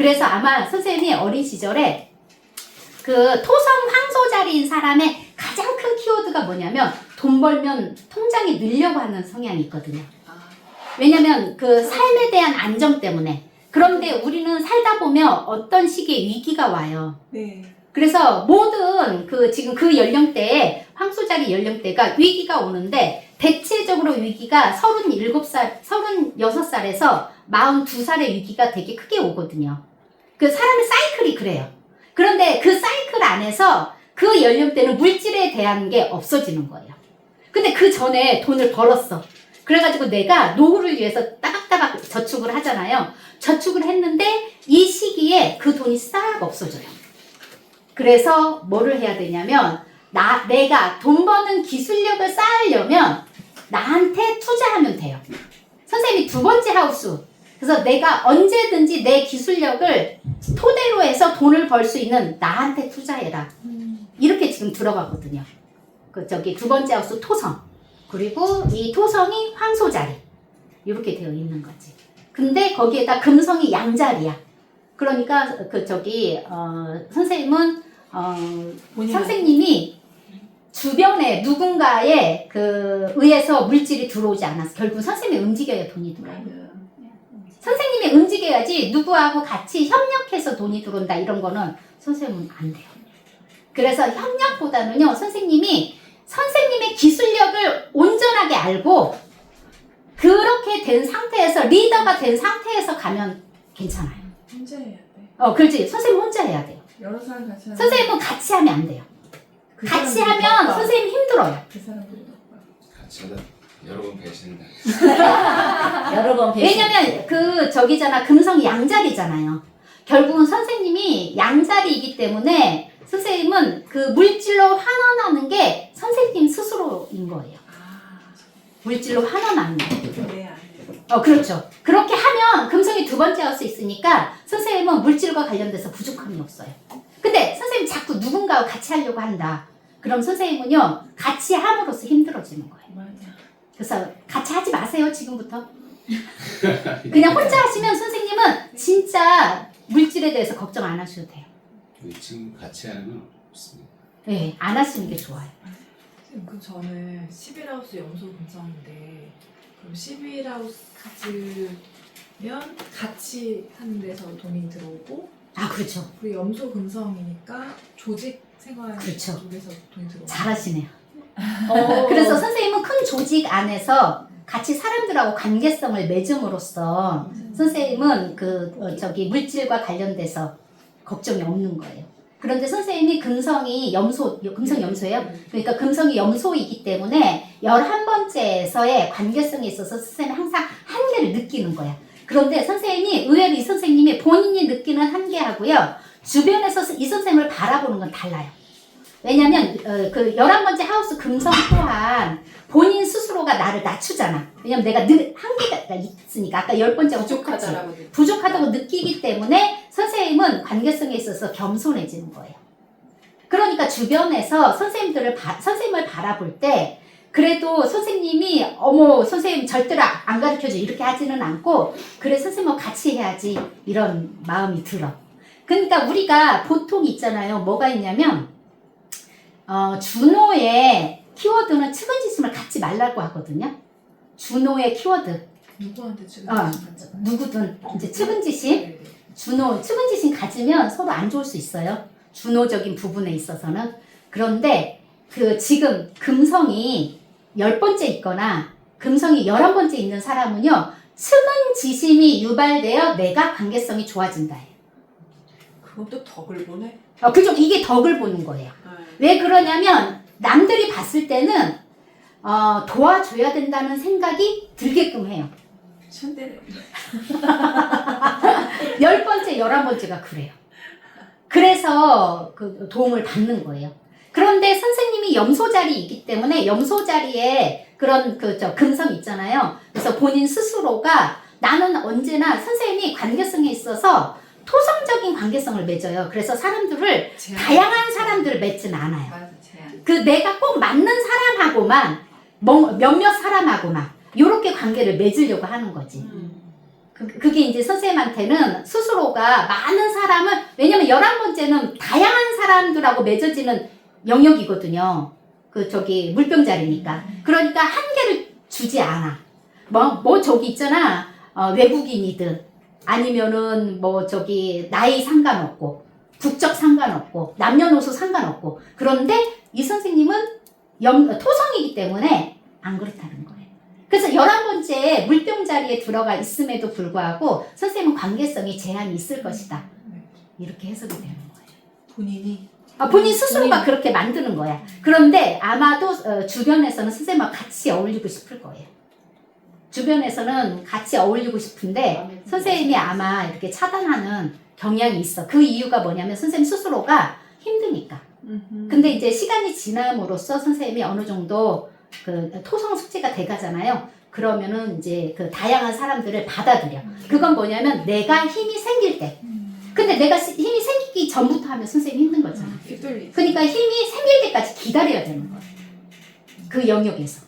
그래서 아마 선생님이 어린 시절에 그 토성 황소자리인 사람의 가장 큰 키워드가 뭐냐면 돈 벌면 통장이 늘려고 하는 성향이 있거든요. 아, 왜냐면 그 삶에 대한 안정 때문에. 그런데 우리는 살다 보면 어떤 식의 위기가 와요. 네. 그래서 모든 그 지금 그 연령대에 황소자리 연령대가 위기가 오는데 대체적으로 위기가 37살, 36살에서 42살의 위기가 되게 크게 오거든요. 그 사람의 사이클이 그래요. 그런데 그 사이클 안에서 그 연령대는 물질에 대한 게 없어지는 거예요. 근데 그 전에 돈을 벌었어. 그래가지고 내가 노후를 위해서 따박따박 저축을 하잖아요. 저축을 했는데 이 시기에 그 돈이 싹 없어져요. 그래서 뭐를 해야 되냐면 나 내가 돈 버는 기술력을 쌓으려면 나한테 투자하면 돼요. 선생님이 두 번째 하우스. 그래서 내가 언제든지 내 기술력을 토대로 해서 돈을 벌 수 있는 나한테 투자해라. 이렇게 지금 들어가거든요. 그 저기 두 번째 하우스 토성. 그리고 이 토성이 황소자리. 이렇게 되어 있는 거지. 근데 거기에다 금성이 양자리야. 그러니까 그 저기 어 선생님은 어 선생님이 주변에 누군가에 그 의해서 물질이 들어오지 않았어. 결국 선생님이 움직여야 돈이 들어요. 맞아요. 선생님이 움직여야지 누구하고 같이 협력해서 돈이 들어온다 이런 거는 선생님은 안 돼요. 그래서 협력보다는요 선생님이 선생님의 기술력을 온전하게 알고 그렇게 된 상태에서 리더가 된 상태에서 가면 괜찮아요. 혼자 해야 돼. 어, 그렇지. 선생님 혼자 해야 돼요. 여러 사람 같이 하면 선생님은 같이 하면 안 돼요. 그 같이 사람들이 하면 바빠. 선생님 힘들어요. 그 사람들이 바빠. 같이 하다 여러 번 배신다. 여러 번 배신. 왜냐면 그 저기잖아 금성이 양자리잖아요. 결국은 선생님이 양자리이기 때문에 선생님은 그 물질로 환원하는 게 선생님 스스로인 거예요. 아, 물질로 환원하는 거. 네. 어 그렇죠. 그렇게 하면 금성이 두 번째 할 수 있으니까 선생님은 물질과 관련돼서 부족함이 없어요. 근데 선생님 자꾸 누군가와 같이 하려고 한다. 그럼 선생님은요 같이 함으로써 힘들어지는 거예요. 맞아. 그래서 같이 하지 마세요 지금부터. 그냥 혼자 하시면 선생님은 진짜 물질에 대해서 걱정 안 하셔도 돼요. 지금 같이 하는 건 없습니다. 네, 안 하시는 게 좋아요. 선생님, 그럼 저는 11하우스 염소 금성인데 그럼 11하우스 가지면 같이 하는 데서 돈이 들어오고 아 그렇죠. 그리고 염소 금성이니까 조직 생활 그렇죠. 쪽에서 돈이 들어오고 잘하시네요. 어. 그래서 선생님은 큰 조직 안에서 같이 사람들하고 관계성을 맺음으로써 선생님은 그 어, 저기 물질과 관련돼서 걱정이 없는 거예요. 그런데 선생님이 금성이 염소, 금성 염소예요. 그러니까 금성이 염소이기 때문에 11번째에서의 관계성에 있어서 선생님이 항상 한계를 느끼는 거야. 그런데 선생님이 의외로 이 선생님이 본인이 느끼는 한계하고요. 주변에서 이 선생님을 바라보는 건 달라요. 왜냐면 어, 그 11번째 하우스 금성 또한 본인 스스로가 나를 낮추잖아. 왜냐면 내가 늘 한계가 있으니까 아까 10번째하고 똑같이 부족하다라고 느끼- 부족하다고 느끼기 때문에 선생님은 관계성에 있어서 겸손해지는 거예요. 그러니까 주변에서 선생님들을 바, 선생님을 바라볼 때 그래도 선생님이 어머 선생님 절대로 안 가르쳐줘 이렇게 하지는 않고 그래 선생님하고 같이 해야지 이런 마음이 들어. 그러니까 우리가 보통 있잖아요. 뭐가 있냐면 어, 준호의 키워드는 측은지심을 갖지 말라고 하거든요. 준호의 키워드 누구한테 지금 어, 누구든 이제 측은지심 준호, 측은지심 가지면 서로 안 좋을 수 있어요. 준호적인 부분에 있어서는. 그런데 그 지금 금성이 열 번째 있거나 금성이 열한 번째 있는 사람은요, 측은지심이 유발되어 내가 관계성이 좋아진다. 그것도 덕을 보네. 어, 그죠? 이게 덕을 보는 거예요. 왜 그러냐면 남들이 봤을 때는 어, 도와줘야 된다는 생각이 들게끔 해요. 열 번째, 열한 번째가 그래요. 그래서 그 도움을 받는 거예요. 그런데 선생님이 염소 자리이기 때문에 염소 자리에 그런 그 저 금성 있잖아요. 그래서 본인 스스로가 나는 언제나 선생님이 관계성에 있어서 토성적인 관계성을 맺어요. 그래서 사람들을 제한. 다양한 사람들을 맺진 않아요. 맞아, 제한. 그 내가 꼭 맞는 사람하고만 뭐- 몇몇 사람하고만 이렇게 관계를 맺으려고 하는 거지. 음. 그, 그게 이제 선생님한테는 스스로가 많은 사람을, 왜냐면 열한 번째는 다양한 사람들하고 맺어지는 영역이거든요. 그, 저기, 물병자리니까. 그러니까 한계를 주지 않아. 뭐, 뭐, 저기 있잖아. 어, 외국인이든, 아니면은 뭐, 저기, 나이 상관없고, 국적 상관없고, 남녀노소 상관없고. 그런데 이 선생님은 영, 토성이기 때문에 안 그렇다는 거예요. 그래서 열한 번째 물병 자리에 들어가 있음에도 불구하고 선생님은 관계성이 제한이 있을 것이다. 네. 이렇게 해석이 되는 거예요. 본인이 아, 본인 스스로가 그렇게 만드는 거야. 그런데 아마도 어, 주변에서는 선생님과 같이 어울리고 싶을 거예요. 주변에서는 같이 어울리고 싶은데 선생님이 아마 이렇게 차단하는 경향이 있어. 그 이유가 뭐냐면 선생님 스스로가 힘드니까. 근데 이제 시간이 지남으로써 선생님이 어느 정도 그 토성 숙제가 돼가잖아요. 그러면은 이제 그 다양한 사람들을 받아들여. 그건 뭐냐면 내가 힘이 생길 때. 근데 내가 시- 힘이 생기기 전부터 하면 선생님 힘든 거잖아. 휘둘리지. 그러니까 힘이 생길 때까지 기다려야 되는 거예요. 그 영역에서.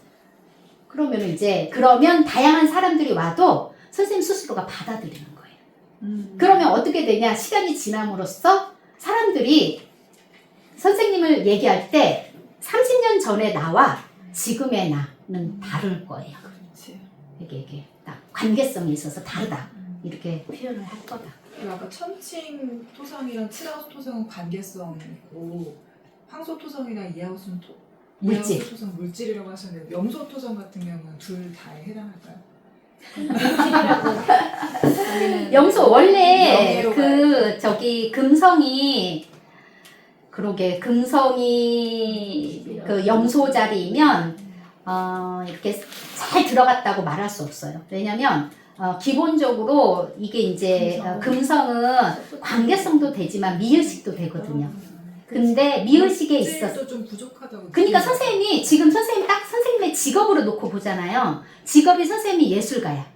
그러면 이제 그러면 다양한 사람들이 와도 선생님 스스로가 받아들이는 거예요. 음. 그러면 어떻게 되냐? 시간이 지남으로써 사람들이 선생님을 얘기할 때 30년 전에 나와 지금의 나는 다를 거예요. 그렇지. 이게 이게 딱 관계성이 있어서 다르다. 이렇게 표현을 할 거다. 아까 천칭 토성이랑 칠하우스 토성은 관계성이 있고 황소 토성이랑 이하우스는 토, 물질. 이하우스 토성 물질이라고 하셨는데 염소 토성 같은 경우는 둘 다에 해당할까요? 염소 원래 명예로 그 저기 금성이 그러게 금성이 그 염소 자리이면 어 이렇게 잘 들어갔다고 말할 수 없어요. 왜냐면 어 기본적으로 이게 이제 어, 금성은 관계성도 되지만 미의식도 되거든요. 근데 미의식에 있어서 물질도 좀 부족하다고. 그러니까 선생님이 지금 선생님 딱 선생님의 직업으로 놓고 보잖아요. 직업이 선생님이 예술가야.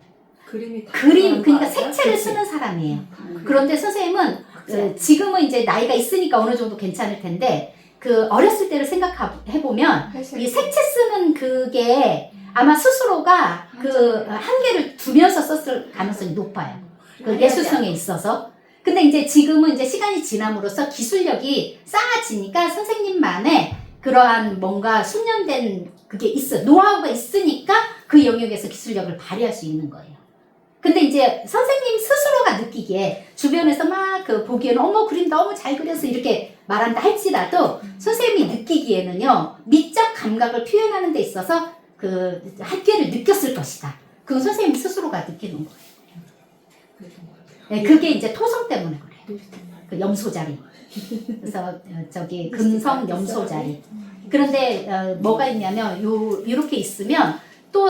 그림이 다 그림 그러니까? 색채를? 쓰는 사람이에요. 음. 그런데 선생님은 어, 지금은 이제 나이가 있으니까 어느 정도 괜찮을 텐데 그 어렸을 때를 생각해 보면. 이 색채 쓰는 그게 아마 스스로가 그 한계를 두면서 썼을 가능성이 높아요. 그 예술성에 있어서. 근데 이제 지금은 이제 시간이 지남으로써 기술력이 쌓아지니까 선생님만의 그러한 뭔가 숙련된 그게 있어. 노하우가 있으니까 그 영역에서 기술력을 발휘할 수 있는 거예요. 근데 이제 선생님 스스로가 느끼기에 주변에서 막 그 보기에는 어머 그림 너무 잘 그려서 이렇게 말한다 할지라도 선생님이 느끼기에는요 미적 감각을 표현하는 데 있어서 그 한계를 느꼈을 것이다. 그건 선생님 스스로가 느끼는 거예요. 네, 그게 이제 토성 때문에 그래요. 그 염소 자리. 그래서 어, 저기 금성 염소 자리. 그런데 어, 뭐가 있냐면 요 이렇게 있으면